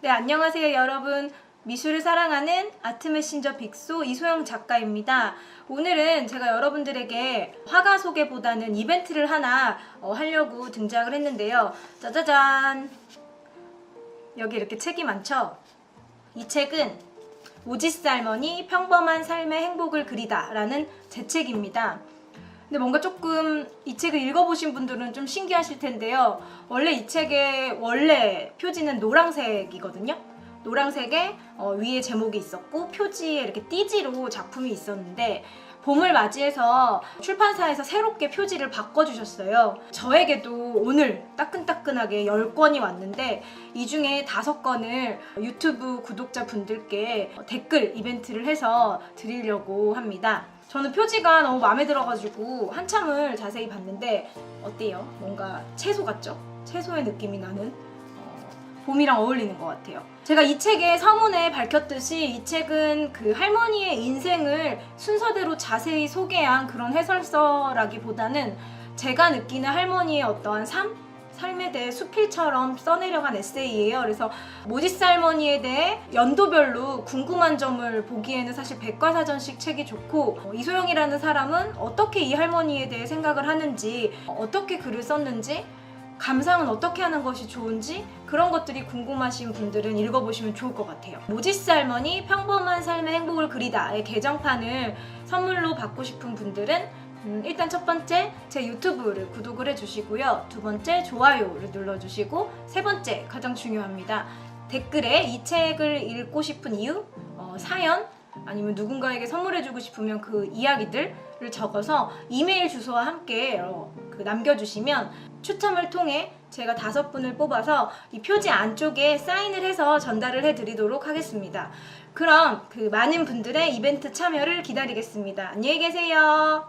네, 안녕하세요, 여러분. 미술을 사랑하는 아트 메신저 빅소 이소영 작가입니다. 오늘은 제가 여러분들에게 화가 소개보다는 이벤트를 하나 어, 하려고 등장을 했는데요. 짜자잔. 여기 이렇게 책이 많죠? 이 책은 오지스 할머니 평범한 삶의 행복을 그리다 라는 제 책입니다. 근데 뭔가 조금 이 책을 읽어보신 분들은 좀 신기하실 텐데요. 원래 이 책의 원래 표지는 노란색이거든요. 노란색에 어, 위에 제목이 있었고 표지에 이렇게 띠지로 작품이 있었는데 봄을 맞이해서 출판사에서 새롭게 표지를 바꿔주셨어요. 저에게도 오늘 따끈따끈하게 10권이 왔는데 이 중에 5권을 유튜브 구독자분들께 댓글 이벤트를 해서 드리려고 합니다. 저는 표지가 너무 마음에 들어가지고 한참을 자세히 봤는데 어때요? 뭔가 채소 같죠? 채소의 느낌이 나는 어, 봄이랑 어울리는 것 같아요. 제가 이 책의 서문에 밝혔듯이 이 책은 그 할머니의 인생을 순서대로 자세히 소개한 그런 해설서라기보다는 제가 느끼는 할머니의 어떠한 삶? 삶에 대해 수필처럼 써내려간 에세이예요. 그래서 모지스 할머니에 대해 연도별로 궁금한 점을 보기에는 사실 백과사전식 책이 좋고 어, 이소영이라는 사람은 어떻게 이 할머니에 대해 생각을 하는지 어, 어떻게 글을 썼는지 감상은 어떻게 하는 것이 좋은지 그런 것들이 궁금하신 분들은 읽어보시면 좋을 것 같아요. 모지스 할머니 평범한 삶의 행복을 그리다의 개정판을 선물로 받고 싶은 분들은 음, 일단 첫 번째 제 유튜브를 구독을 해주시고요. 두 번째 좋아요를 눌러주시고 세 번째 가장 중요합니다. 댓글에 이 책을 읽고 싶은 이유, 어, 사연 아니면 누군가에게 선물해주고 싶으면 그 이야기들을 적어서 이메일 주소와 함께 어, 그 남겨주시면 추첨을 통해 제가 다섯 분을 뽑아서 이 표지 안쪽에 사인을 해서 전달을 해드리도록 하겠습니다. 그럼 그 많은 분들의 이벤트 참여를 기다리겠습니다. 안녕히 계세요.